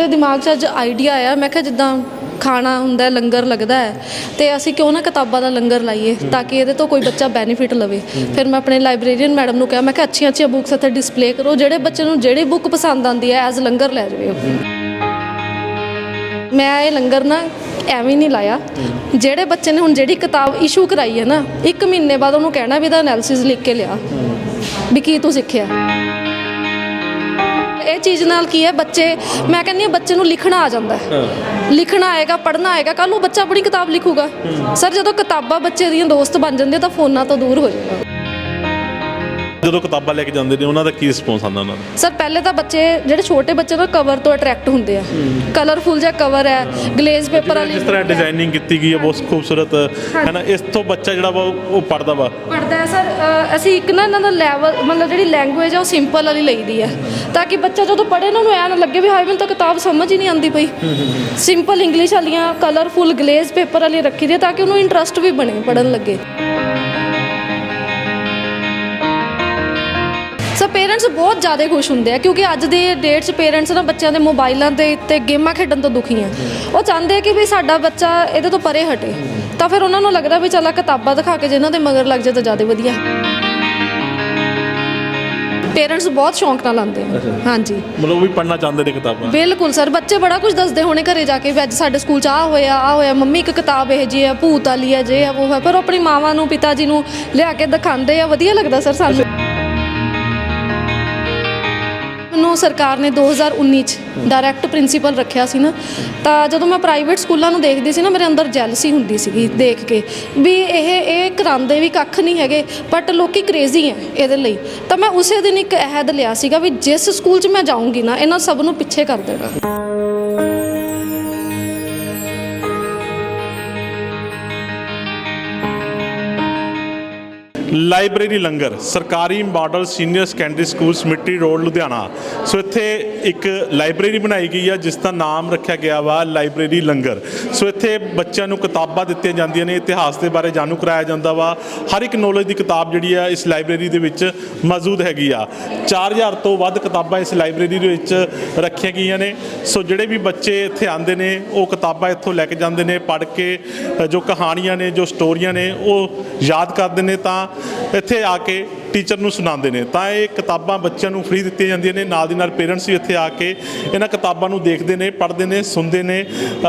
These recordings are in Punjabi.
ਮੇਰੇ ਦਿਮਾਗ 'ਚ ਅੱਜ ਆਈਡੀਆ ਆਇਆ। ਮੈਂ ਕਿਹਾ ਜਿੱਦਾਂ ਖਾਣਾ ਹੁੰਦਾ ਹੈ, ਲੰਗਰ ਲੱਗਦਾ ਹੈ ਤੇ ਅਸੀਂ ਕਿਉਂ ਨਾ ਕਿਤਾਬਾਂ ਦਾ ਲੰਗਰ ਲਾਈਏ ਤਾਂ ਕਿ ਇਹਦੇ ਤੋਂ ਕੋਈ ਬੱਚਾ ਬੈਨੀਫਿਟ ਲਵੇ। ਫਿਰ ਮੈਂ ਆਪਣੇ ਲਾਇਬ੍ਰੇਰੀਅਨ ਮੈਡਮ ਨੂੰ ਕਿਹਾ ਮੈਂ ਕਿਹਾ ਅੱਛੀਆਂ ਅੱਛੀਆਂ ਬੁੱਕਸ ਇੱਥੇ ਡਿਸਪਲੇ ਕਰੋ ਜਿਹੜੇ ਬੱਚੇ ਨੂੰ ਜਿਹੜੀ ਬੁੱਕ ਪਸੰਦ ਆਉਂਦੀ ਹੈ ਐਜ਼ ਲੰਗਰ ਲੈ ਜਾਵੇ ਮੈਂ ਇਹ ਲੰਗਰ ਨਾ ਐਵੇਂ ਨਹੀਂ ਲਾਇਆ। ਜਿਹੜੇ ਬੱਚੇ ਨੇ ਹੁਣ ਜਿਹੜੀ ਕਿਤਾਬ ਇਸ਼ੂ ਕਰਾਈ ਹੈ ਨਾ ਇੱਕ ਮਹੀਨੇ ਬਾਅਦ ਉਹਨੂੰ ਕਹਿਣਾ ਵੀ ਇਹਦਾ ਐਨਾਲਿਸਿਸ ਲਿਖ ਕੇ ਲਿਆ ਵੀ ਕੀ ਤੂੰ ਸਿੱਖਿਆ। ਇਹ ਚੀਜ਼ ਨਾਲ ਕੀ ਹੈ ਬੱਚੇ ਮੈਂ ਕਹਿੰਦੀ ਹਾਂ ਬੱਚੇ ਨੂੰ ਲਿਖਣਾ ਆ ਜਾਂਦਾ ਹੈ। ਲਿਖਣਾ ਆਏਗਾ ਪੜ੍ਹਨਾ ਆਏਗਾ ਕੱਲ ਨੂੰ ਬੱਚਾ ਆਪਣੀ ਕਿਤਾਬ ਲਿਖੂਗਾ। ਸਰ ਜਦੋਂ ਕਿਤਾਬਾਂ ਬੱਚੇ ਦੀਆਂ ਦੋਸਤ ਬਣ ਜਾਂਦੀਆਂ ਤਾਂ ਫੋਨਾਂ ਤੋਂ ਦੂਰ ਹੋ ਜਾਏਗਾ ਜਦੋਂ ਕਿਤਾਬਾਂ ਲੈ ਕੇ ਜਾਂਦੇ ਨੇ ਉਹਨਾਂ ਦਾ ਕੀ ਰਿਸਪੌਂਸ ਆਉਂਦਾ ਉਹਨਾਂ ਦਾ? ਸਰ ਪਹਿਲੇ ਤਾਂ ਬੱਚੇ ਜਿਹੜੇ ਛੋਟੇ ਬੱਚੇ ਨਾ ਕਵਰ ਤੋਂ ਅਟਰੈਕਟ ਹੁੰਦੇ ਆ। ਕਲਰਫੁਲ ਜਿਹਾ ਕਵਰ ਹੈ ਗਲੇਜ਼ ਪੇਪਰ ਵਾਲੀ ਜਿਸ ਤਰ੍ਹਾਂ ਡਿਜ਼ਾਈਨਿੰਗ ਕੀਤੀ ਗਈ ਹੈ ਬਹੁਤ ਖੂਬਸੂਰਤ ਹੈ ਨਾ ਇਸ ਤੋਂ ਬੱਚਾ ਜਿਹੜਾ ਵਾ ਉਹ ਪੜਦਾ ਵਾ। ਪੜਦਾ ਹੈ ਸਰ ਅ, ਅਸੀਂ ਇੱਕ ਨਾ ਇਹਨਾਂ ਦਾ ਲੈਵਲ ਮਤਲਬ ਜਿਹੜੀ ਲੈਂਗੁਏਜ ਆ ਉਹ ਸਿੰਪਲ ਵਾਲੀ ਲਈਦੀ ਹੈ। ਤਾਂ ਕਿ ਬੱਚਾ ਜਦੋਂ ਪੜ੍ਹੇ ਨਾ ਉਹਨੂੰ ਐ ਨਾ ਲੱਗੇ ਵੀ ਹਾਏ ਮੈਨੂੰ ਤਾਂ ਕਿਤਾਬ ਸਮਝ ਹੀ ਨਹੀਂ ਆਉਂਦੀ ਪਈ। ਸਿੰਪਲ ਇੰਗਲਿਸ਼ ਵਾਲੀਆਂ ਕਲਰਫੁਲ ਗਲੇਜ਼ ਪੇਪਰ ਵਾਲੀ ਰੱਖੀ ਦੀ ਹੈ ਤਾਂ ਕਿ ਉਹਨੂੰ ਇੰਟਰਸਟ ਵੀ ਬਣੇ ਪੜਨ ਲੱਗੇ। ਸੋ ਪੇਰੈਂਟਸ ਬਹੁਤ ਜ਼ਿਆਦਾ ਖੁਸ਼ ਹੁੰਦੇ ਆ ਕਿਉਂਕਿ ਅੱਜ ਦੇ ਡੇਟ 'ਚ ਪੇਰੈਂਟਸ ਨਾ ਬੱਚਿਆਂ ਦੇ ਮੋਬਾਈਲਾਂ ਦੇ ਉੱਤੇ ਗੇਮਾਂ ਖੇਡਣ ਤੋਂ ਦੁਖੀ ਆ। ਉਹ ਚਾਹੁੰਦੇ ਆ ਕਿ ਵੀ ਸਾਡਾ ਬੱਚਾ ਇਹਦੇ ਤੋਂ ਪਰੇ ਹਟੇ। ਤਾਂ ਫਿਰ ਉਹਨਾਂ ਨੂੰ ਲੱਗਦਾ ਵੀ ਚੱਲ ਕਿਤਾਬਾਂ ਦਿਖਾ ਕੇ ਜਿਨ੍ਹਾਂ ਦੇ ਮਗਰ ਲੱਗ ਜਾਏ ਤਾਂ ਜ਼ਿਆਦਾ ਵਧੀਆ। ਪੇਰੈਂਟਸ ਬਹੁਤ ਸ਼ੌਂਕ ਨਾਲ ਆਉਂਦੇ ਆ। ਹਾਂਜੀ। ਮਤਲਬ ਉਹ ਵੀ ਪੜਨਾ ਚਾਹੁੰਦੇ ਨੇ ਕਿਤਾਬਾਂ। ਬਿਲਕੁਲ ਸਰ ਬੱਚੇ ਬੜਾ ਕੁਝ ਦੱਸਦੇ ਹੋਣੇ ਘਰੇ ਜਾ ਕੇ ਵੀ ਅੱਜ ਸਾਡੇ ਸਕੂਲ 'ਚ ਆ ਹੋਇਆ ਆ ਹੋਇਆ ਮੰਮੀ ਇੱਕ ਕਿਤਾਬ ਇਹ ਜੀ ਹੈ ਭੂਤ ਵਾਲੀ ਹੈ ਜੇ ਹੈ ਉਹ ਹੈ ਪਰ ਆਪਣੀ ਮਾਵਾਂ ਨੂੰ ਪਿਤਾ ਜੀ ਨੂੰ ਲਿਆ ਕੇ ਦਿਖਾਉਂਦੇ ਆ। ਵਧੀਆ ਲੱਗਦਾ ਸਰ ਸਾਨੂੰ। ਮੈਨੂੰ ਸਰਕਾਰ ਨੇ 2019 ਚ ਡਾਇਰੈਕਟ ਪ੍ਰਿੰਸੀਪਲ ਰੱਖਿਆ ਸੀ ਨਾ, ਤਾਂ ਜਦੋਂ ਮੈਂ ਪ੍ਰਾਈਵੇਟ ਸਕੂਲਾਂ ਨੂੰ ਦੇਖਦੀ ਸੀ ਨਾ, ਮੇਰੇ ਅੰਦਰ ਜੈਲਸੀ ਹੁੰਦੀ ਸੀਗੀ ਦੇਖ ਕੇ ਵੀ ਇਹ ਇਹ ਕਰਾਉਂਦੇ ਵੀ ਕੱਖ ਨਹੀਂ ਹੈਗੇ ਬਟ ਲੋਕੀ ਕ੍ਰੇਜ਼ੀ ਹੈ ਇਹਦੇ ਲਈ। ਤਾਂ ਮੈਂ ਉਸੇ ਦਿਨ ਇੱਕ ਅਹਿਦ ਲਿਆ ਸੀਗਾ ਵੀ ਜਿਸ ਸਕੂਲ 'ਚ ਮੈਂ ਜਾਊਂਗੀ ਨਾ, ਇਹਨਾਂ ਸਭ ਨੂੰ ਪਿੱਛੇ ਕਰ ਦੇਣਾ। ਲਾਇਬ੍ਰੇਰੀ ਲੰਗਰ, ਸਰਕਾਰੀ ਮਾਡਲ ਸੀਨੀਅਰ ਸੈਕੰਡਰੀ ਸਕੂਲ, ਸਮਿੱਟੀ ਰੋਡ, ਲੁਧਿਆਣਾ। ਸੋ ਇੱਥੇ ਇੱਕ ਲਾਇਬ੍ਰੇਰੀ ਬਣਾਈ ਗਈ ਆ, ਜਿਸ ਦਾ ਨਾਮ ਰੱਖਿਆ ਗਿਆ ਵਾ ਲਾਇਬ੍ਰੇਰੀ ਲੰਗਰ। ਸੋ ਇੱਥੇ ਬੱਚਿਆਂ ਨੂੰ ਕਿਤਾਬਾਂ ਦਿੱਤੀਆਂ ਜਾਂਦੀਆਂ ਨੇ, ਇਤਿਹਾਸ ਦੇ ਬਾਰੇ ਜਾਣੂ ਕਰਾਇਆ ਜਾਂਦਾ ਵਾ। ਹਰ ਇੱਕ ਨੌਲੇਜ ਦੀ ਕਿਤਾਬ ਜਿਹੜੀ ਆ ਇਸ ਲਾਇਬ੍ਰੇਰੀ ਦੇ ਵਿੱਚ ਮੌਜੂਦ ਹੈਗੀ ਆ। 4000 ਤੋਂ ਵੱਧ ਕਿਤਾਬਾਂ ਇਸ ਲਾਇਬ੍ਰੇਰੀ ਦੇ ਵਿੱਚ ਰੱਖੀਆਂ ਗਈਆਂ ਨੇ। ਸੋ ਜਿਹੜੇ ਵੀ ਬੱਚੇ ਇੱਥੇ ਆਉਂਦੇ ਨੇ, ਉਹ ਕਿਤਾਬਾਂ ਇੱਥੋਂ ਲੈ ਕੇ ਜਾਂਦੇ ਨੇ, ਪੜ੍ਹ ਕੇ ਜੋ ਕਹਾਣੀਆਂ ਨੇ, ਜੋ ਸਟੋਰੀਆਂ ਨੇ, ਉਹ ਯਾਦ ਕਰਦੇ ਨੇ ਤਾਂ ਇੱਥੇ ਆ ਕੇ ਟੀਚਰ ਨੂੰ ਸੁਣਾਉਂਦੇ ਨੇ। ਤਾਂ ਇਹ ਕਿਤਾਬਾਂ ਬੱਚਿਆਂ ਨੂੰ ਫ੍ਰੀ ਦਿੱਤੀਆਂ ਜਾਂਦੀਆਂ ਨੇ। ਨਾਲ ਦੀ ਨਾਲ ਪੇਰੈਂਟਸ ਵੀ ਇੱਥੇ ਆ ਕੇ ਇਹਨਾਂ ਕਿਤਾਬਾਂ ਨੂੰ ਦੇਖਦੇ ਨੇ, ਪੜ੍ਹਦੇ ਨੇ, ਸੁਣਦੇ ਨੇ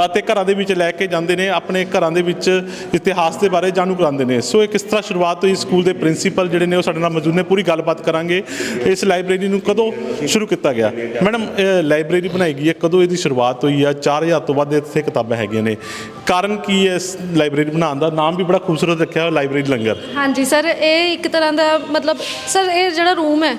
ਅਤੇ ਘਰਾਂ ਦੇ ਵਿੱਚ ਲੈ ਕੇ ਜਾਂਦੇ ਨੇ, ਆਪਣੇ ਘਰਾਂ ਦੇ ਵਿੱਚ ਇਤਿਹਾਸ ਦੇ ਬਾਰੇ ਜਾਣੂ ਕਰਾਉਂਦੇ ਨੇ। ਸੋ ਇਹ ਕਿਸ ਤਰ੍ਹਾਂ ਸ਼ੁਰੂਆਤ ਹੋਈ ਸਕੂਲ ਦੇ ਪ੍ਰਿੰਸੀਪਲ ਜਿਹੜੇ ਨੇ ਉਹ ਸਾਡੇ ਨਾਲ ਮੌਜੂਦ ਨੇ। ਪੂਰੀ ਗੱਲਬਾਤ ਕਰਾਂਗੇ। ਇਸ ਲਾਇਬ੍ਰੇਰੀ ਨੂੰ ਕਦੋਂ ਸ਼ੁਰੂ ਕੀਤਾ ਗਿਆ? ਮੈਡਮ ਲਾਇਬ੍ਰੇਰੀ ਬਣਾਈ ਗਈ ਹੈ। ਕਦੋਂ ਇਹਦੀ ਸ਼ੁਰੂਆਤ ਹੋਈ ਆ 4000 ਤੋਂ ਵੱਧ ਇੱਥੇ ਕਿਤਾਬਾਂ ਹੈਗੀਆਂ ਨੇ। ਕਾਰਨ ਕੀ ਹੈ ਇਸ ਲਾਇਬ੍ਰੇਰੀ ਬਣਾਉਣ ਦਾ? ਨਾਮ ਵੀ ਬੜਾ ਖੂਬਸੂਰਤ ਰੱਖਿਆ ਹੋਇਆ ਲਾਇਬ੍ਰੇਰੀ ਲੰਗਰ। ਹਾਂਜੀ, ਸਰ, ਇਹ ਇੱਕ ਤਰ੍ਹਾਂ ਦਾ ਮਤਲਬ ਮਤਲਬ ਸਰ ਇਹ ਜਿਹੜਾ ਰੂਮ ਹੈ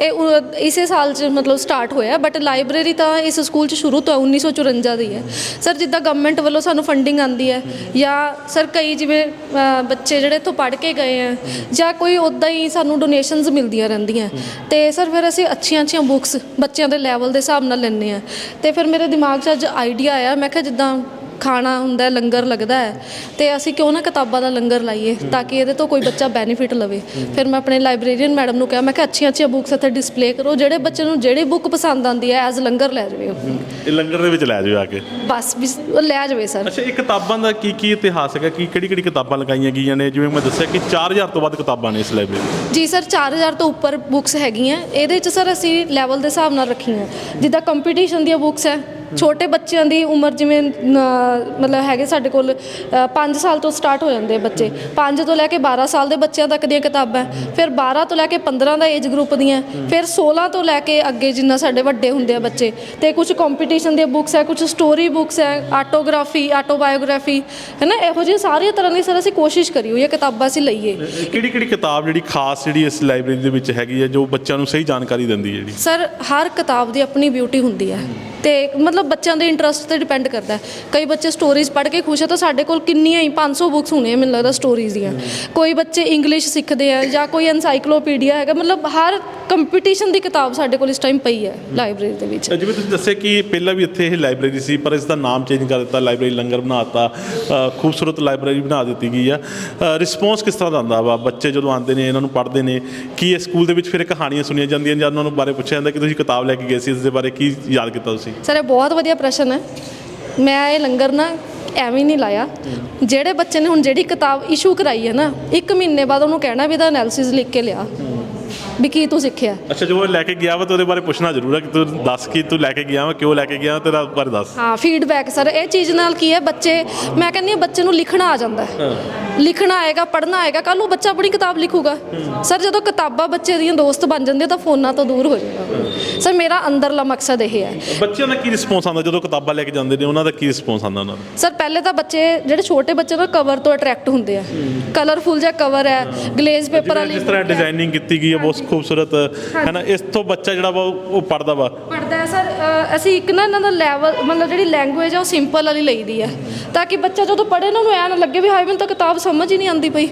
ਇਹ ਉ- ਇਸੇ ਸਾਲ ਚ ਮਤਲਬ ਸਟਾਰਟ ਹੋਇਆ ਬਟ ਲਾਇਬ੍ਰੇਰੀ ਤਾਂ ਇਸ ਸਕੂਲ ਚ ਸ਼ੁਰੂ ਤੋਂ ਹੈ, 1954 ਦੀ ਹੈ। ਸਰ ਜਿੱਦਾਂ ਗਵਰਨਮੈਂਟ ਵੱਲੋਂ ਸਾਨੂੰ ਫੰਡਿੰਗ ਆਂਦੀ ਹੈ ਜਾਂ ਸਰ ਕਈ ਜਿਵੇਂ ਅ, ਬੱਚੇ ਜਿਹੜੇ ਇੱਥੋਂ ਪੜ੍ਹ ਕੇ ਗਏ ਆ ਜਾਂ ਕੋਈ ਉਦਾਂ ਹੀ ਸਾਨੂੰ ਡੋਨੇਸ਼ਨਸ ਮਿਲਦੀਆਂ ਰਹਿੰਦੀਆਂ ਤੇ ਸਰ ਫਿਰ ਅਸੀਂ ਅੱਛੀਆਂ ਅੱਛੀਆਂ ਬੁੱਕਸ ਬੱਚਿਆਂ ਦੇ ਲੈਵਲ ਦੇ ਹਿਸਾਬ ਨਾਲ ਲੈਂਦੇ ਆ ਤੇ ਫਿਰ ਮੇਰੇ ਦਿਮਾਗ 'ਚ ਅੱਜ ਆਈਡੀਆ ਆਇਆ ਮੈਂ ਕਿਹਾ ਜਿੱਦਾਂ ਖਾਣਾ ਹੁੰਦਾ ਲੰਗਰ ਲੱਗਦਾ ਹੈ ਤੇ ਅਸੀਂ ਕਿਉਂ ਨਾ ਕਿਤਾਬਾਂ ਦਾ ਲੰਗਰ ਲਾਈਏ ਤਾਂ ਕਿ ਇਹਦੇ ਤੋਂ ਕੋਈ ਬੱਚਾ ਬੈਨੀਫਿਟ ਲਵੇ। ਫਿਰ ਮੈਂ ਆਪਣੇ ਲਾਇਬ੍ਰੇਰੀਅਨ ਮੈਡਮ ਨੂੰ ਕਿਹਾ ਮੈਂ ਕਿਹਾ ਅੱਛੀਆਂ ਅੱਛੀਆਂ ਬੁੱਕਸ ਇੱਥੇ ਡਿਸਪਲੇ ਕਰੋ ਜਿਹੜੇ ਬੱਚੇ ਨੂੰ ਜਿਹੜੀ ਬੁੱਕ ਪਸੰਦ ਆਉਂਦੀ ਹੈ ਐਜ਼ ਲੰਗਰ ਲੈ ਜਾਵੇ ਉਹ। ਇਹ ਲੰਗਰ ਦੇ ਵਿੱਚ ਲੈ ਜਾਓ ਆ ਕੇ? ਬਸ ਵੀ ਉਹ ਲੈ ਜਾਵੇ ਸਰ। ਅੱਛਾ ਇਹ ਕਿਤਾਬਾਂ ਦਾ ਕੀ ਕੀ ਇਤਿਹਾਸ ਹੈਗਾ? ਕੀ ਕਿਹੜੀ ਕਿਹੜੀ ਕਿਤਾਬਾਂ ਲਗਾਈਆਂ ਗਈਆਂ ਨੇ? ਜਿਵੇਂ ਮੈਂ ਦੱਸਿਆ ਕਿ 4000 ਤੋਂ ਵੱਧ ਕਿਤਾਬਾਂ ਨੇ ਇਸ ਲਾਇਬ੍ਰੇਰੀ ਜੀ ਸਰ 4000 ਤੋਂ ਉੱਪਰ ਬੁੱਕਸ ਹੈਗੀਆਂ। ਇਹਦੇ ਚ ਸਰ ਅਸੀਂ ਲੈਵਲ ਦੇ ਹਿਸਾਬ ਨਾਲ ਰੱਖੀਆਂ। ਜਿੱਦਾਂ ਕੰਪੀਟੀਸ਼ਨ ਦੀਆਂ ਬੁੱਕਸ ਹੈ ਛੋਟੇ ਬੱਚਿਆਂ ਦੀ ਉਮਰ ਜਿਵੇਂ ਮਤਲਬ ਹੈਗੇ ਸਾਡੇ ਕੋਲ 5 ਸਾਲ ਤੋਂ ਸਟਾਰਟ ਹੋ ਜਾਂਦੇ ਬੱਚੇ। 5 ਤੋਂ ਲੈ ਕੇ 12 ਸਾਲ ਦੇ ਬੱਚਿਆਂ ਤੱਕ ਦੀਆਂ ਕਿਤਾਬਾਂ। ਫਿਰ 12 ਤੋਂ ਲੈ ਕੇ 15 ਦਾ ਏਜ ਗਰੁੱਪ ਦੀਆਂ ਫਿਰ 16 ਤੋਂ ਲੈ ਕੇ ਅੱਗੇ ਜਿੰਨਾ ਸਾਡੇ ਵੱਡੇ ਹੁੰਦੇ ਆ ਬੱਚੇ। ਤੇ ਕੁਝ ਕੰਪੀਟੀਸ਼ਨ ਦੀਆਂ ਬੁੱਕਸ ਹੈ ਕੁਝ ਸਟੋਰੀ ਬੁੱਕਸ ਹੈ ਆਟੋਗ੍ਰਾਫੀ ਆਟੋਬਾਇਓਗ੍ਰਾਫੀ ਹੈ ਨਾ? ਇਹੋ ਜਿਹੀ ਸਾਰੀਆਂ ਤਰ੍ਹਾਂ ਦੀ ਸਰ ਅਸੀਂ ਕੋਸ਼ਿਸ਼ ਕਰੀ ਹੋਈ ਹੈ ਕਿਤਾਬਾਂ ਅਸੀਂ ਲਈਏ। ਕਿਹੜੀ ਕਿਹੜੀ ਕਿਤਾਬ ਜਿਹੜੀ ਖਾਸ ਜਿਹੜੀ ਇਸ ਲਾਇਬ੍ਰੇਰੀ ਦੇ ਵਿੱਚ ਹੈਗੀ ਹੈ ਜੋ ਬੱਚਿਆਂ ਨੂੰ ਸਹੀ ਜਾਣਕਾਰੀ ਦਿੰਦੀ ਹੈ ਜਿਹੜੀ? ਸਰ ਹਰ ਕਿਤਾਬ ਦੀ ਆਪਣੀ ਬਿਊਟੀ ਹੁੰਦੀ ਹੈ। ਤੇ ਮਤਲਬ ਬੱਚਿਆਂ ਦੇ ਇੰਟਰਸਟ ਤੇ ਡਿਪੈਂਡ ਕਰਦਾ ਕਈ ਬੱਚੇ ਸਟੋਰੀਜ਼ ਪੜ੍ਹ ਕੇ ਖੁਸ਼ ਆ ਤਾਂ ਸਾਡੇ ਕੋਲ ਕਿੰਨੀਆਂ ਹੀ 500 ਬੁੱਕਸ ਹੋਣੀਆਂ ਮੈਨੂੰ ਲੱਗਦਾ ਸਟੋਰੀਜ਼ ਦੀਆਂ। ਕੋਈ ਬੱਚੇ ਇੰਗਲਿਸ਼ ਸਿੱਖਦੇ ਆ ਜਾਂ ਕੋਈ ਐਨਸਾਈਕਲੋਪੀਡੀਆ ਹੈਗਾ, ਮਤਲਬ ਹਰ ਕੰਪੀਟੀਸ਼ਨ ਦੀ ਕਿਤਾਬ ਸਾਡੇ ਕੋਲ ਇਸ ਟਾਈਮ ਪਈ ਹੈ ਲਾਇਬ੍ਰੇਰੀ ਦੇ ਵਿੱਚ। ਜਿਵੇਂ ਤੁਸੀਂ ਦੱਸਿਆ ਕਿ ਪਹਿਲਾਂ ਵੀ ਇੱਥੇ ਇਹ ਲਾਇਬ੍ਰੇਰੀ ਸੀ, ਪਰ ਇਸ ਦਾ ਨਾਮ ਚੇਂਜ ਕਰ ਦਿੱਤਾ ਲਾਇਬ੍ਰੇਰੀ ਲੰਗਰ ਬਣਾਤਾ ਖੂਬਸੂਰਤ ਲਾਇਬ੍ਰੇਰੀ ਬਣਾ ਦਿੱਤੀ ਗਈ ਆ। ਰਿਸਪੌਂਸ ਕਿਸ ਤਰ੍ਹਾਂ ਦਾ ਆਉਂਦਾ ਵਾ? ਬੱਚੇ ਜਦੋਂ ਆਉਂਦੇ ਨੇ, ਇਹਨਾਂ ਨੂੰ ਪੜ੍ਹਦੇ ਨੇ, ਕੀ ਇਹ ਸਕੂਲ ਦੇ ਵਿੱਚ ਫਿਰ ਕਹਾਣੀਆਂ ਸੁਣੀਆਂ ਜਾਂਦੀਆਂ ਜਾਂ ਉਹਨਾਂ ਨੂੰ ਬਾਰੇ ਪੁੱਛਿਆ ਜਾਂਦਾ ਕਿ ਤੁਸੀਂ ਕਿਤਾਬ ਲੈ ਕੇ ਗਏ ਸੀ, ਇਸ ਦੇ ਬਾਰੇ ਕੀ ਯਾਦ ਕੀਤਾ ਤੁਸੀਂ? ਸਰ, ਇਹ ਬਹੁਤ ਵਧੀਆ ਪ੍ਰਸ਼ਨ ਹੈ। ਮੈਂ ਇਹ ਲੰਗਰ ਨਾ ਐਵੇਂ ਨਹੀਂ ਲਾਇਆ। ਜਿਹੜੇ ਬੱਚੇ ਨੇ ਹੁਣ ਜਿਹੜੀ ਕਿਤਾਬ ਇਸ਼ੂ ਕਰਾਈ ਹੈ ਨਾ, ਇੱਕ ਮਹੀਨੇ ਬਾਅਦ ਉਹਨੂੰ ਕਹਿਣਾ ਵੀ ਇਹਦਾ ਐਨਾਲਿਸਿਸ ਲਿਖ ਕੇ ਲਿਆ। ਵੀ ਕੀ ਤੂੰ ਸਿੱਖਿਆ? ਅੱਛਾ ਜੋ ਲੈ ਕੇ ਗਿਆ ਵਾ ਤਾਂ ਉਹਦੇ ਬਾਰੇ ਪੁੱਛਣਾ ਜ਼ਰੂਰ ਹੈ ਕਿ ਤੂੰ ਦੱਸ ਕੀ ਤੂੰ ਲੈ ਕੇ ਗਿਆ ਵਾ ਕਿਉਂ ਲੈ ਕੇ ਗਿਆ ਤੇਰਾ ਬਾਰੇ ਦੱਸ। ਹਾਂ ਫੀਡਬੈਕ ਸਰ ਇਹ ਚੀਜ਼ ਨਾਲ ਕੀ ਹੈ ਬੱਚੇ ਮੈਂ ਕਹਿੰਦੀ ਹਾਂ ਬੱਚੇ ਨੂੰ ਲਿਖਣਾ ਆ ਜਾਂਦਾ ਹੈ। ਲਿਖਣਾ ਆਏਗਾ ਪੜ੍ਹਨਾ ਆਏਗਾ ਕੱਲ ਨੂੰ ਬੱਚਾ ਆਪਣੀ ਕਿਤਾਬ ਲਿਖੂਗਾ। ਸਰ ਜਦੋਂ ਕਿਤਾਬਾਂ ਬੱਚੇ ਦੀਆਂ ਦੋਸਤ ਬਣ ਜਾਂਦੀਆਂ ਤਾਂ ਫੋਨਾਂ ਤੋਂ ਦੂਰ ਹੋ ਜਾਏਗਾ ਸਰ ਮੇਰਾ ਅੰਦਰਲਾ ਮਕਸਦ ਇਹ ਹੈ। ਬੱਚਿਆਂ ਦਾ ਕੀ ਰਿਸਪੌਂਸ ਆਉਂਦਾ ਜਦੋਂ ਕਿਤਾਬਾਂ ਲੈ ਕੇ ਜਾਂਦੇ ਨੇ? ਉਹਨਾਂ ਦਾ ਕੀ ਰਿਸਪੌਂਸ ਆਉਂਦਾ ਉਹਨਾਂ ਦਾ? ਸਰ ਪਹਿਲੇ ਤਾਂ ਬੱਚੇ ਜਿਹੜੇ ਛੋਟੇ ਬੱਚੇ ਨਾ ਕਵਰ ਤੋਂ ਅਟਰੈਕਟ ਹੁੰਦੇ ਆ। ਕਲਰਫੁਲ ਜਿਹਾ ਕਵਰ ਹੈ ਗਲੇਜ਼ ਪੇਪਰ ਵਾਲੀ ਜਿਸ ਤਰ੍ਹਾਂ ਡਿਜ਼ਾਈਨਿੰਗ ਕੀਤੀ ਗਈ ਹੈ ਬਹੁਤ ਖੂਬਸੂਰਤ ਹੈ ਨਾ? ਇਸ ਤੋਂ ਬੱਚਾ ਜਿਹੜਾ ਵਾ ਉਹ ਪੜਦਾ ਵਾ। ਪੜਦਾ ਹੈ ਸਰ। ਅ, ਅਸੀਂ ਇੱਕ ਨਾ ਇਹਨਾਂ ਦਾ ਲੈਵਲ ਮਤਲਬ ਜਿਹੜੀ ਲੈਂਗੁਏਜ ਆ ਉਹ ਸਿੰਪਲ ਵਾਲੀ ਲਈਦੀ ਹੈ ਤਾਂ ਕਿ ਬੱਚਾ ਜਦੋਂ ਪੜ੍ਹੇ ਨਾ ਉਹਨੂੰ ਐ ਨਾ ਲੱਗੇ ਵੀ ਹਾਏ ਮੈਨੂੰ ਤਾਂ ਕਿਤਾਬ ਸਮਝ ਹੀ ਨਹੀਂ ਆਉਂਦੀ ਪਈ।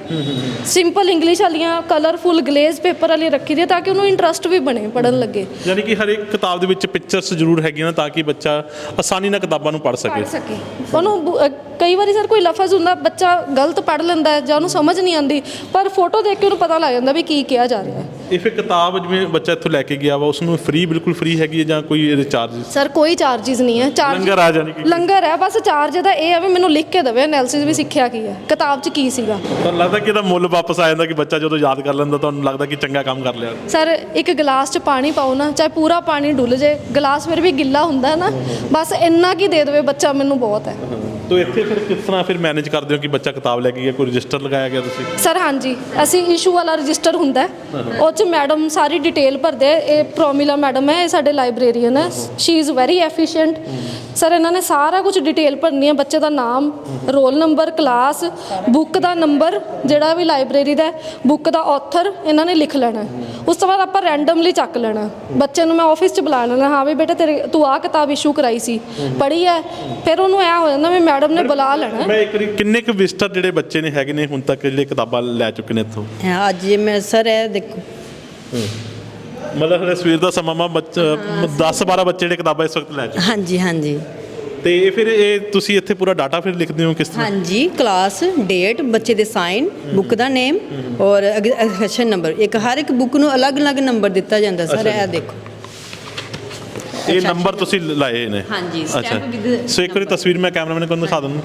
ਸਿੰਪਲ ਇੰਗਲਿਸ਼ ਵਾਲੀਆਂ ਕਲਰਫੁਲ ਗਲੇਜ਼ ਪੇਪਰ ਵਾਲੀ ਰੱਖੀ ਦੀ ਹੈ ਤਾਂ ਕਿ ਉਹਨੂੰ ਇੰਟਰਸਟ ਵੀ ਬਣੇ ਪੜ੍ਹਨ ਲੱਗੇ। ਯਾਨੀ ਕਿ ਹਰ ਇੱਕ ਕਿਤਾਬ ਦੇ ਵਿੱਚ ਪਿਕਚਰਸ ਜ਼ਰੂਰ ਹੈਗੀਆਂ ਨੇ ਤਾਂ ਕਿ ਬੱਚਾ ਆਸਾਨੀ ਨਾਲ ਕਿਤਾਬਾਂ ਨੂੰ ਪੜ੍ਹ ਸਕੇ। ਪੜ੍ਹ ਸਕੇ। ਉਹਨੂੰ ਬੁ- ਅ, ਕਈ ਵਾਰੀ ਸਰ ਕੋਈ ਲਫ਼ਜ਼ ਹੁੰਦਾ ਬੱਚਾ ਗਲਤ ਪੜ੍ਹ ਲੈਂਦਾ ਹੈ ਜਾਂ ਉਹਨੂੰ ਸਮਝ ਨਹੀਂ ਆਉਂਦੀ ਪਰ ਫੋਟੋ ਦੇਖ ਕੇ ਉਹਨੂੰ ਪਤਾ ਲੱਗ ਜਾਂਦਾ ਵੀ ਕੀ ਕਿਹਾ ਜਾ ਰਿਹਾ ਹੈ। ਇਹ ਕਿਤਾਬ ਜਿਵੇਂ ਬੱਚਾ ਇੱਥੋਂ ਲੈ ਕੇ ਗਿਆ ਵਾ ਉਸ ਨੂੰ ਫ੍ਰੀ ਬਿਲਕੁਲ ਫ੍ਰੀ ਹੈਗੀ ਹੈ ਜਾਂ ਕੋਈ ਰਿਚਾਰਜ ਸਰ ਕੋਈ ਚਾਰजेस ਨਹੀਂ ਹੈ। ਚਾਰਜ ਲੰਗਰ ਆ ਜਾਣੀ ਕਿ ਲੰਗਰ ਹੈ ਬਸ ਚਾਰਜ ਦਾ ਇਹ ਹੈ ਵੀ ਮੈਨੂੰ ਲਿਖ ਕੇ ਦੇਵੇ ਐਨਾਲਿਸਿਸ ਵੀ ਸਿੱਖਿਆ ਕੀ ਹੈ ਕਿਤਾਬ 'ਚ ਕੀ ਸੀਗਾ। ਤੁਹਾਨੂੰ ਲੱਗਦਾ ਕਿ ਇਹਦਾ ਮੁੱਲ ਵਾਪਸ ਆ ਜਾਂਦਾ ਕਿ ਬੱਚਾ ਜਦੋਂ ਯਾਦ ਕਰ ਲੈਂਦਾ ਤੁਹਾਨੂੰ ਲੱਗਦਾ ਕਿ ਚੰਗਾ ਕੰਮ ਕਰ ਲਿਆ? ਸਰ ਇੱਕ ਗਲਾਸ 'ਚ ਪਾਣੀ ਪਾਓ ਨਾ ਚਾਹੇ ਪੂਰਾ ਪਾਣੀ ਡੁੱਲ ਜੇ ਗਲਾਸ ਫਿਰ ਵੀ ਗਿੱਲਾ ਹੁੰਦਾ ਨਾ ਬਸ ਇੰਨਾ ਕੀ ਦੇ ਦੇਵੇ ਬੱਚਾ ਮੈਨੂੰ ਬਹੁਤ ਹੈ। ਤੋ ਇੱਥੇ ਫਿਰ ਕਿਸ ਤਰ੍ਹਾਂ ਫਿਰ ਮੈਨੇਜ ਕਰਦੇ ਹੋ ਕਿ ਬੱਚਾ ਕਿਤਾਬ ਲੈ ਕੇ ਗਿਆ ਕੋਈ ਰਜਿਸਟਰ ਲਗਾਇਆ ਗਿਆ ਤੁਸੀਂ? ਸਰ ਹਾਂਜੀ ਅਸੀਂ ਇਸ਼ੂ ਵਾਲਾ ਰਜਿਸਟਰ ਹੁੰਦਾ ਹੈ। ਉਹ 'ਚ ਮੈਡਮ ਸਾਰੀ ਡਿਟੇਲ ਭਰਦੇ। ਇਹ ਪ੍ਰੋਮਿਲਾ ਮੈਡਮ ਹੈ ਇਹ ਸਾਡੇ ਲਾਇਬ੍ਰੇਰੀਅਨ ਹੈ। She is very efficient sir ਇਹਨਾਂ ਨੇ ਸਾਰਾ ਕੁਝ ਡਿਟੇਲ ਭਰਨੀ ਹੈ। ਬੱਚੇ ਦਾ ਨਾਮ ਰੋਲ ਨੰਬਰ ਕਲਾਸ ਬੁੱਕ ਦਾ ਨੰਬਰ ਜਿਹੜਾ ਵੀ ਲਾਇਬ੍ਰੇਰੀ ਦਾ ਬੁੱਕ ਦਾ ਆਥਰ ਇਹਨਾਂ ਨੇ ਲਿਖ ਲੈਣਾ ਹੈ। ਉਸ ਤੋਂ ਬਾਅਦ ਆਪਾਂ ਰੈਂਡਮਲੀ ਚੱਕ ਲੈਣਾ ਬੱਚੇ ਨੂੰ ਮੈਂ ਆਫਿਸ 'ਚ ਬੁਲਾ ਲੈਣਾ ਹਾਂ ਵੀ ਬੇਟਾ ਤੇਰੇ ਤੂੰ ਆਹ ਕਿਤਾਬ ਇਸ਼ੂ ਕਰਾਈ ਸੀ ਪੜ੍ਹੀ ਹੈ। ਫਿਰ ਉਹਨੂੰ ਐ ਹੋ ਜਾਂਦਾ ਵੀ ਮੈਡਮ ਨੇ ਬੁਲਾ ਲੈਣਾ ਮੈਂ ਇੱਕ ਵਾਰੀ ਕਿੰਨੇ ਕੁ ਵਿਜ਼ਟਰ ਜਿਹੜੇ ਬੱਚੇ ਨੇ ਹੈਗੇ ਨੇ ਹੁਣ ਤੱਕ ਜਿਹੜੇ ਕਿਤਾਬਾਂ ਲੈ ਚੁੱਕੇ ਨੇ ਇੱਥੋਂ? ਹਾਂ, ਅੱਜ ਜੇ ਮੈਂ ਸਰ ਇਹ ਦੇਖੋ ਮਤਲਬ ਹਲੇ ਸਵੇਰ ਦਾ ਸਮਾਂ ਮਾ 10 12 ਬੱਚੇ ਜਿਹੜੇ ਕਿਤਾਬਾਂ ਇਸ ਵਕਤ ਲੈ ਚੁੱਕੇ। ਹਾਂਜੀ ਹਾਂਜੀ। ਤੇ ਇਹ ਫਿਰ ਇਹ ਤੁਸੀਂ ਇੱਥੇ ਪੂਰਾ ਡਾਟਾ ਫਿਰ ਲਿਖਦੇ ਹੋ ਕਿਸ ਤਰ੍ਹਾਂ? ਹਾਂਜੀ ਕਲਾਸ ਡੇਟ ਬੱਚੇ ਦੇ ਸਾਈਨ ਬੁੱਕ ਦਾ ਨੇਮ ਔਰ ਐਕਸੈਸ਼ਨ ਨੰਬਰ ਇੱਕ ਹਰ ਇੱਕ ਬੁੱਕ ਨੂੰ ਅਲੱਗ-ਅਲੱਗ ਨੰਬਰ ਦਿੱਤਾ ਜਾਂਦਾ ਸਰ ਇਹ ਦੇਖੋ। ਇਹ ਨੰਬਰ ਤੁਸੀਂ ਲਾਏ ਨੇ। ਹਾਂਜੀ, stamp with ਸੋ ਇੱਕ ਵਾਰੀ ਤਸਵੀਰ ਮੈਂ ਕੈਮਰਾਮੈਨ ਕੋਲ ਦਿਖਾ ਦਿੰਦਾ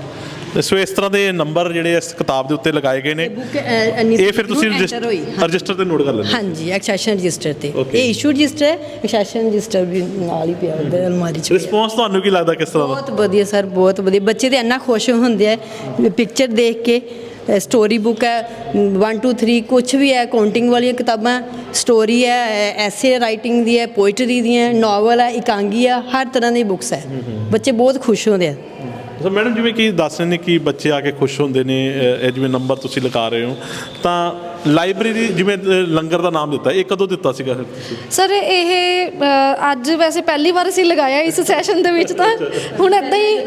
ਸੋ ਇਸ ਤਰ੍ਹਾਂ ਦੇ ਨੰਬਰ ਜਿਹੜੇ ਇਸ ਕਿਤਾਬ ਦੇ ਉੱਤੇ ਲਗਾਏ ਗਏ ਨੇ ਬੁੱਕ ਇਹ ਫਿਰ ਤੁਸੀਂ ਰਜਿਸਟਰ ਤੇ ਨੋਟ ਕਰ ਹੋ। ਹਾਂਜੀ ਐਕਸੈਸ਼ਨ ਰਜਿਸਟਰ ਤੇ. ਇਹ ਇਸ਼ੂ ਰਜਿਸਟਰ ਹੈ ਐਕਸੈਸ਼ਨ ਰਜਿਸਟਰ ਵੀ ਨਾਲ ਹੀ ਪਿਆ ਉਹਦੇ ਅਲਮਾਰੀ 'ਚ। ਰਿਸਪੌਂਸ ਤੁਹਾਨੂੰ ਕੀ ਲੱਗਦਾ ਕਿਸ ਤਰ੍ਹਾਂ ਦਾ? ਬਹੁਤ ਵਧੀਆ ਸਰ ਬਹੁਤ ਵਧੀਆ। ਬੱਚੇ ਤੇ ਇੰਨਾ ਖੁਸ਼ ਹੁੰਦੇ ਆ ਪਿਕਚਰ ਦੇਖ ਕੇ ਸਟੋਰੀ ਬੁੱਕ ਹੈ 1 2 3 ਕੁਝ ਵੀ ਹੈ ਕਾਊਂਟਿੰਗ ਵਾਲੀਆਂ ਕਿਤਾਬਾਂ ਸਟੋਰੀ ਹੈ ਐਸੇ ਰਾਈਟਿੰਗ ਦੀ ਹੈ ਪੋਇਟਰੀ ਦੀਆਂ ਨੋਵਲ ਹੈ ਇਕਾਂਗੀ ਆ ਹਰ ਤਰ੍ਹਾਂ ਦੀ ਬੁੱਕਸ ਹੈ। ਬੱਚੇ ਬਹੁਤ ਖੁਸ਼ ਹੁੰਦੇ ਆ। ਸੋ ਮੈਡਮ ਜਿਵੇਂ ਕਿ ਦੱਸ ਰਹੇ ਨੇ ਕਿ ਬੱਚੇ ਆ ਕੇ ਖੁਸ਼ ਹੁੰਦੇ ਨੇ ਇਹ ਜਿਵੇਂ ਨੰਬਰ ਤੁਸੀਂ ਲਗਾ ਰਹੇ ਹੋ ਤਾਂ ਲਾਇਬ੍ਰੇਰੀ ਜਿਵੇਂ ਲੰਗਰ ਦਾ ਨਾਮ ਦਿੱਤਾ ਇਹ ਕਦੋਂ ਦਿੱਤਾ ਸੀਗਾ? ਸਰ ਇਹ ਅੱਜ ਵੈਸੇ ਪਹਿਲੀ ਵਾਰ ਅਸੀਂ ਲਗਾਇਆ ਇਸ ਸੈਸ਼ਨ ਦੇ ਵਿੱਚ ਤਾਂ। ਹੁਣ ਇਦਾਂ ਹੀ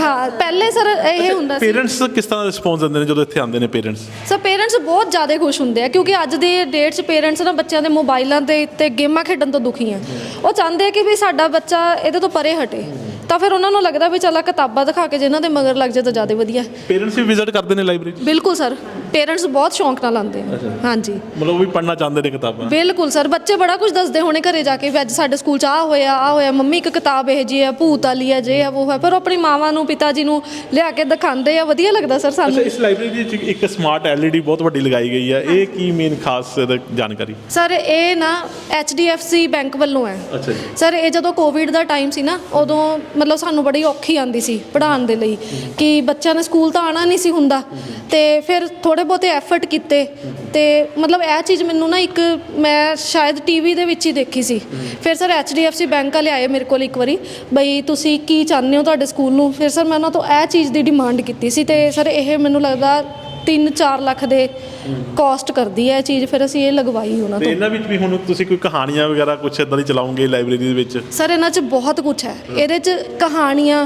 ਹਾਂ ਪਹਿਲੇ ਸਰ ਇਹ ਹੁੰਦਾ ਸੀ। ਪੇਰੈਂਟਸ ਕਿਸ ਤਰ੍ਹਾਂ ਰਿਸਪੌਂਸ ਦਿੰਦੇ ਨੇ ਜਦੋਂ ਇੱਥੇ ਆਉਂਦੇ ਨੇ ਪੇਰੈਂਟਸ ਸਰ ਪੇਰੈਂਟਸ ਬਹੁਤ ਜ਼ਿਆਦਾ ਖੁਸ਼ ਹੁੰਦੇ ਆ ਕਿਉਂਕਿ ਅੱਜ ਦੇ ਡੇਟ 'ਚ ਪੇਰੈਂਟਸ ਨਾ ਬੱਚਿਆਂ ਦੇ ਮੋਬਾਈਲਾਂ ਦੇ ਉੱਤੇ ਗੇਮਾਂ ਖੇਡਣ ਤੋਂ ਦੁਖੀ ਆ। ਉਹ ਚਾਹੁੰਦੇ ਆ ਕਿ ਵੀ ਸਾਡਾ ਬੱਚਾ ਇਹਦੇ ਤੋਂ ਪਰੇ ਹਟੇ। ਤਾਂ ਫਿਰ ਉਹਨਾਂ ਨੂੰ ਲੱਗਦਾ ਵੀ ਚੱਲ ਕਿਤਾਬਾਂ ਦਿਖਾ ਕੇ ਜਿਨ੍ਹਾਂ ਦੇ ਮਗਰ ਲੱਗ ਜਾਏ ਤਾਂ ਜ਼ਿਆਦਾ ਵਧੀਆ। ਪੇਰੈਂਟਸ ਵੀ ਵਿਜ਼ਿਟ ਕਰਦੇ ਨੇ ਲਾਇਬ੍ਰੇਰੀ ਬਿਲਕੁਲ ਸਰ ਪੇਰੈਂਟਸ ਬਹੁਤ ਸ਼ੌਂਕ ਨਾਲ ਆਉਂਦੇ ਆ ਹਾਂਜੀ। ਮਤਲਬ ਉਹ ਵੀ ਪੜ੍ਹਨਾ ਚਾਹੁੰਦੇ ਨੇ ਕਿਤਾਬਾਂ? ਬਿਲਕੁਲ ਸਰ ਬੱਚੇ ਬੜਾ ਕੁਝ ਦੱਸਦੇ ਹੋਣੇ ਘਰੇ ਜਾ ਕੇ ਵੀ ਅੱਜ ਸਾਡੇ ਸਕੂਲ 'ਚ ਆ ਹੋਇਆ ਆ ਹੋਇਆ ਮੰਮੀ ਇੱਕ ਕਿਤਾਬ ਇਹ ਜੀ ਹੈ ਭੂਤ ਵਾਲੀ ਹੈ ਜੇ ਹੈ ਉਹ ਹੈ ਪਰ ਉਹ ਆਪਣੀ ਮਾਵਾਂ ਨੂੰ ਪਿਤਾ ਜੀ ਨੂੰ ਲਿਆ ਕੇ ਦਿਖਾਉਂਦੇ ਆ ਵਧੀਆ ਲੱਗਦਾ ਸਰ ਅੱਛਾ ਸਾਨੂੰ ਇਸ ਲਾਇਬ੍ਰੇਰੀ ਵਿੱਚ ਇੱਕ ਸਮਾਰਟ ਐਲਈਡੀ ਬਹੁਤ ਵੱਡੀ ਲਗਾਈ ਗਈ ਹੈ ਇਹ ਕੀ ਮੇਨ ਖਾਸ ਇਹਦਾ ਜਾਣਕਾਰੀ? ਸਰ ਇਹ ਨਾ HDFC ਬੈਂਕ ਵੱਲੋਂ ਹੈ। ਅੱਛਾ ਜੀ। ਸਰ ਇਹ ਜਦੋਂ ਕੋਵਿਡ ਦਾ ਟਾਈਮ ਸੀ ਨਾ ਉਦੋਂ ਮਤਲਬ ਸਾਨੂੰ ਬੜੀ ਔਖੀ ਆਂਦੀ ਸੀ ਪੜ੍ਹਾਉਣ ਦੇ ਲਈ ਕਿ ਬੱਚਿਆਂ ਨੇ ਸਕੂਲ ਤਾਂ ਆਣਾ ਨਹੀਂ ਸੀ ਹੁੰਦਾ ਤੇ ਫਿਰ ਥੋੜੇ ਬਹੁਤੇ ਐਫਰਟ ਕੀਤੇ ਤੇ ਮਤਲਬ ਇਹ ਚੀਜ਼ ਮੈਨੂੰ ਨਾ ਇੱਕ ਮੈਂ ਸ਼ਾਇਦ ਟੀਵੀ ਦੇ ਵਿੱਚ ਹੀ ਦੇਖੀ ਸੀ। ਫਿਰ ਸਰ HDFC ਬੈਂਕ ਵਾਲੇ ਆਏ ਮੇਰੇ ਕੋਲ ਇੱਕ ਵਾਰੀ ਬਈ ਤੁਸੀਂ ਕੀ ਚਾਹੁੰਦੇ ਹੋ ਤੁਹਾਡੇ ਸਕੂਲ ਨੂੰ? ਫਿਰ ਸਰ ਮੈਂ ਉਹਨਾਂ ਤੋਂ ਇਹ ਚੀਜ਼ ਦੀ ਡਿਮਾਂਡ ਕੀਤੀ ਸੀ ਤੇ ਸਰ ਇਹ ਮੈਨੂੰ ਲੱਗਦਾ 3-4 ਲੱਖ ਦੇ ਕਾਸਟ ਕਰਦੀ ਹੈ ਇਹ ਚੀਜ਼ ਫਿਰ ਅਸੀਂ ਇਹ ਲਗਵਾਈ ਉਹਨਾਂ ਤੇ ਤੋਂ। ਇਹਨਾਂ ਵਿੱਚ ਵੀ ਹੁਣ ਤੁਸੀਂ ਕੋਈ ਕਹਾਣੀਆਂ ਵਗੈਰਾ ਕੁਝ ਇਦਾਂ ਦੀ ਚਲਾਉਂਗੇ ਲਾਇਬ੍ਰੇਰੀ ਦੇ ਵਿੱਚ? ਸਰ ਇਹਨਾਂ 'ਚ ਬਹੁਤ ਕੁਝ ਹੈ। ਇਹਦੇ 'ਚ ਕਹਾਣੀਆਂ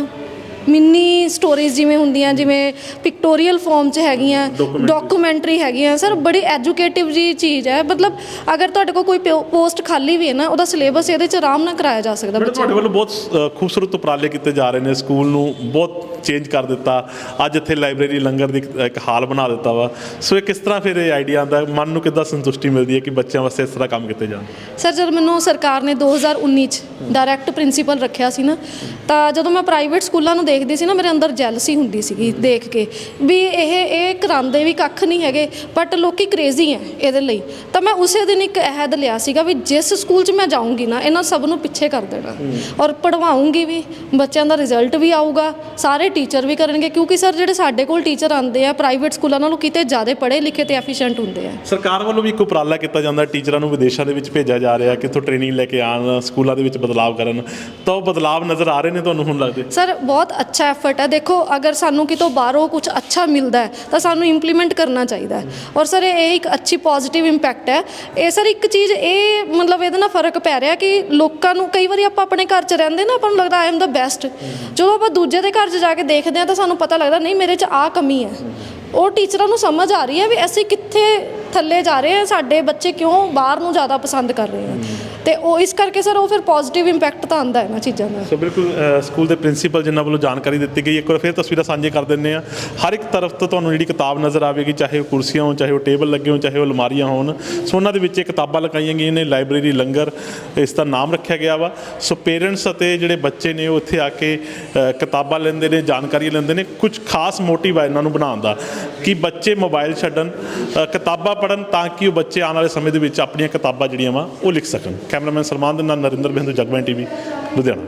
ਮਿੰਨੀ ਸਟੋਰੀਜ਼ ਜਿਵੇਂ ਹੁੰਦੀਆਂ ਜਿਵੇਂ ਪਿਕਟੋਰੀਅਲ ਫਾਰਮ 'ਚ ਹੈਗੀਆਂ। ਡਾਕੂਮੈਂਟਰੀ ਹੈਗੀਆਂ ਸਰ ਬੜੀ ਐਜੂਕੇਟਿਵ ਜੀ ਚੀਜ਼ ਹੈ। ਮਤਲਬ ਅਗਰ ਤੁਹਾਡੇ ਕੋਲ ਕੋਈ ਪੋਸਟ ਖਾਲੀ ਵੀ ਹੈ ਨਾ ਉਹਦਾ ਸਿਲੇਬਸ ਇਹਦੇ 'ਚ ਆਰਾਮ ਨਾਲ ਕਰਾਇਆ ਜਾ ਸਕਦਾ ਬੱਚਿਆਂ ਤੁਹਾਡੇ ਵੱਲੋਂ ਬਹੁਤ ਖੂਬਸੂਰਤ ਉਪਰਾਲੇ ਕੀਤੇ ਜਾ ਰਹੇ ਨੇ। ਸਕੂਲ ਨੂੰ ਬਹੁਤ ਚੇਂਜ ਕਰ ਦਿੱਤਾ। ਅੱਜ ਇੱਥੇ ਲਾਇਬ੍ਰੇਰੀ ਲੰਗਰ ਦੀ ਇੱਕ- ਹਾਲ ਬਣਾ ਦਿੱਤਾ ਵਾ। ਸੋ ਇਹ ਕਿਸ ਤਰ੍ਹਾਂ ਫਿਰ ਇਹ ਆਈਡੀਆ ਆਉਂਦਾ? ਹੈ? ਮਨ ਨੂੰ ਕਿੱਦਾਂ ਸੰਤੁਸ਼ਟੀ ਮਿਲਦੀ ਹੈ ਕਿ ਬੱਚਿਆਂ ਵਾਸਤੇ ਇਸ ਤਰ੍ਹਾਂ ਕੰਮ ਕੀਤੇ ਜਾਣ? ਸਰ ਜਦ ਮੈਨੂੰ ਸਰਕਾਰ ਨੇ 2019 ਚ ਡਾਇਰੈਕਟ ਪ੍ਰਿੰਸੀਪਲ ਰੱਖਿਆ ਸੀ ਨਾ ਤਾਂ ਜਦੋਂ ਮੈਂ ਪ੍ਰਾਈਵੇਟ ਸਕੂਲਾਂ ਨੂੰ ਦੇਖਦੀ ਸੀ ਨਾ ਮੇਰੇ ਅੰਦਰ ਜੈਲਸੀ ਹੁੰਦੀ ਸੀਗੀ ਦੇਖ ਕੇ ਵੀ ਇਹ ਇਹ ਕਰਾਉਂਦੇ ਵੀ ਕੱਖ ਨਹੀਂ ਹੈਗੇ ਬਟ ਲੋਕੀ ਕ੍ਰੇਜ਼ੀ ਹੈ ਇਹਦੇ ਲਈ। ਤਾਂ ਮੈਂ ਉਸੇ ਦਿਨ ਇੱਕ ਅਹਿਦ ਲਿਆ ਸੀਗਾ ਵੀ ਜਿਸ ਸਕੂਲ 'ਚ ਮੈਂ ਜਾਊਂਗੀ ਨਾ ਇਹਨਾਂ ਸਭ ਨੂੰ ਪਿੱਛੇ ਕਰ ਦੇਣਾ। ਔਰ ਪੜਵਾਉਂਗੀ ਵੀ ਬੱਚਿਆਂ ਦਾ ਰਿਜ਼ਲਟ ਵੀ ਆਊਗਾ ਸਾਰੇ ਟੀਚਰ ਵੀ ਕਰਨਗੇ ਕਿਉਂਕਿ ਸਰ ਜਿਹੜੇ ਸਾਡੇ ਕੋਲ ਟੀਚਰ ਆਉਂਦੇ ਆ ਪ੍ਰਾਈਵੇਟ ਸਕੂਲਾਂ ਨਾਲੋਂ ਕਿਤੇ ਜ਼ਿਆਦਾ ਪੜ੍ਹੇ ਲਿਖੇ ਤੇ ਐਫੀਸ਼ੀਐਂਟ ਹੁੰਦੇ ਆ। ਸਰਕਾਰ ਵੱਲੋਂ ਵੀ ਇੱਕ ਉਪਰਾਲਾ ਕੀਤਾ ਜਾਂਦਾ ਟੀਚਰਾਂ ਨੂੰ ਵਿਦੇਸ਼ਾਂ ਦੇ ਵਿੱਚ ਭੇਜਿਆ ਜਾ ਰਿਹਾ ਕਿ ਇੱਥੋਂ ਟ੍ਰੇਨਿੰਗ ਲੈ ਕੇ ਆਉਣ ਸਕੂਲਾਂ ਦੇ ਵਿੱਚ ਬਦਲਾਅ ਕਰਨ। ਤਾਂ ਉਹ ਬਦਲਾਅ ਨਜ਼ਰ ਆ ਰਹੇ ਨੇ ਤੁਹਾਨੂੰ ਹੁਣ ਲੱਗਦੇ? ਸਰ ਬਹੁਤ ਅੱਛਾ ਐਫਰਟ ਹੈ। ਦੇਖੋ, ਅਗਰ ਸਾਨੂੰ ਕਿਤੋਂ ਬਾਹਰੋਂ ਕੁਝ ਅੱਛਾ ਮਿਲਦਾ ਹੈ, ਤਾਂ ਸਾਨੂੰ ਇੰਪਲੀਮੈਂਟ ਕਰਨਾ ਚਾਹੀਦਾ ਹੈ। ਔਰ ਸਰ ਇਹ ਇੱਕ ਅੱਛੀ ਪੋਜ਼ਿਟਿਵ ਇੰਪੈਕਟ ਹੈ। ਇਹ ਸਰ ਇੱਕ ਚੀਜ਼ ਇਹ ਮਤਲਬ ਇਹਦੇ ਨਾਲ ਫ਼ਰਕ ਪੈ ਰਿਹਾ ਕਿ ਲੋਕਾਂ ਨੂੰ ਕਈ ਵਾਰੀ ਆਪਾਂ ਆਪਣੇ ਘਰ 'ਚ ਰਹਿੰਦੇ ਨਾ, ਆਪਾਂ ਨੂੰ ਲੱਗਦਾ ਆਈ ਐਮ ਦਾ ਬੈਸਟ ਜਦੋਂ ਆਪਾਂ ਦੂਜੇ ਦੇ ਘਰ 'ਚ ਜਾ ਕੇ ਦੇਖਦੇ ਹਾਂ, ਤਾਂ ਸਾਨੂੰ ਪਤਾ ਲੱਗਦਾ, ਨਹੀਂ, ਮੇਰੇ 'ਚ ਆਹ ਕਮੀ ਹੈ। ਉਹ ਟੀਚਰਾਂ ਨੂੰ ਸਮਝ ਆ ਰਹੀ ਹੈ ਵੀ ਅਸੀਂ ਕਿੱਥੇ ਥੱਲੇ ਜਾ ਰਹੇ ਹਾਂ, ਸਾਡੇ ਬੱਚੇ ਕਿਉਂ ਬਾਹਰ ਨੂੰ ਜ਼ਿਆਦਾ ਪਸੰਦ ਕਰ ਰਹੇ ਹਨ ਤੇ ਉਹ ਇਸ ਕਰਕੇ ਸਰ ਉਹ ਫਿਰ ਪੋਜ਼ਿਟਿਵ ਇੰਪੈਕਟ ਤਾਂ ਆਉਂਦਾ ਇਹਨਾਂ ਚੀਜ਼ਾਂ ਦਾ। ਸੋ ਬਿਲਕੁਲ ਸਕੂਲ ਦੇ ਪ੍ਰਿੰਸੀਪਲ ਜਿਨ੍ਹਾਂ ਵੱਲੋਂ ਜਾਣਕਾਰੀ ਦਿੱਤੀ ਗਈ, ਇੱਕ ਵਾਰ ਫਿਰ ਤਸਵੀਰਾਂ ਸਾਂਝੇ ਕਰ ਦਿੰਦੇ ਆ ਹਰ ਇੱਕ ਤਰਫ ਤੋਂ ਤੁਹਾਨੂੰ ਜਿਹੜੀ ਕਿਤਾਬ ਨਜ਼ਰ ਆਵੇਗੀ, ਚਾਹੇ ਉਹ ਕੁਰਸੀਆਂ ਹੋਣ, ਚਾਹੇ ਉਹ ਟੇਬਲ ਲੱਗੇ ਹੋਣ, ਚਾਹੇ ਉਹ ਅਲਮਾਰੀਆਂ ਹੋਣ, ਸੋ ਉਹਨਾਂ ਦੇ ਵਿੱਚ ਇਹ ਕਿਤਾਬਾਂ ਲਗਾਈਆਂ ਗਈਆਂ ਨੇ, ਲਾਇਬ੍ਰੇਰੀ ਲੰਗਰ, ਇਸ ਦਾ ਨਾਮ ਰੱਖਿਆ ਗਿਆ ਵਾ। ਸੋ ਪੇਰੈਂਟਸ ਅਤੇ ਜਿਹੜੇ ਬੱਚੇ ਨੇ, ਉਹ ਇੱਥੇ ਆ ਕੇ ਕਿਤਾਬਾਂ ਲੈਂਦੇ ਨੇ, ਜਾਣਕਾਰੀ ਲੈਂਦੇ ਨੇ। ਕੁਝ ਖਾਸ ਮੋਟਿਵ ਹੈ ਇਹਨਾਂ ਨੂੰ ਬਣਾਉਣ ਦਾ, ਕਿ ਬੱਚੇ ਮੋਬਾਈਲ ਛੱਡਣ ਕਿਤਾਬਾਂ ਪੜ੍ਹਨ ਤਾਂ ਕਿ ਉਹ ਬੱਚੇ ਆਉਣ ਵਾਲੇ ਸਮੇਂ ਦੇ ਵਿੱਚ ਆਪਣੀਆਂ ਕਿਤਾਬਾਂ ਜਿਹੜੀਆਂ ਵਾ, ਉਹ ਲਿਖ ਸਕਣ। ਕੈਮਰਾਮੈਨ ਸਲਮਾਨ ਦੇ ਨਾਲ ਨਰਿੰਦਰ ਬਿੰਦੂ ਜਗਮੈਨ ਟੀਵੀ ਲੁਧਿਆਣਾ।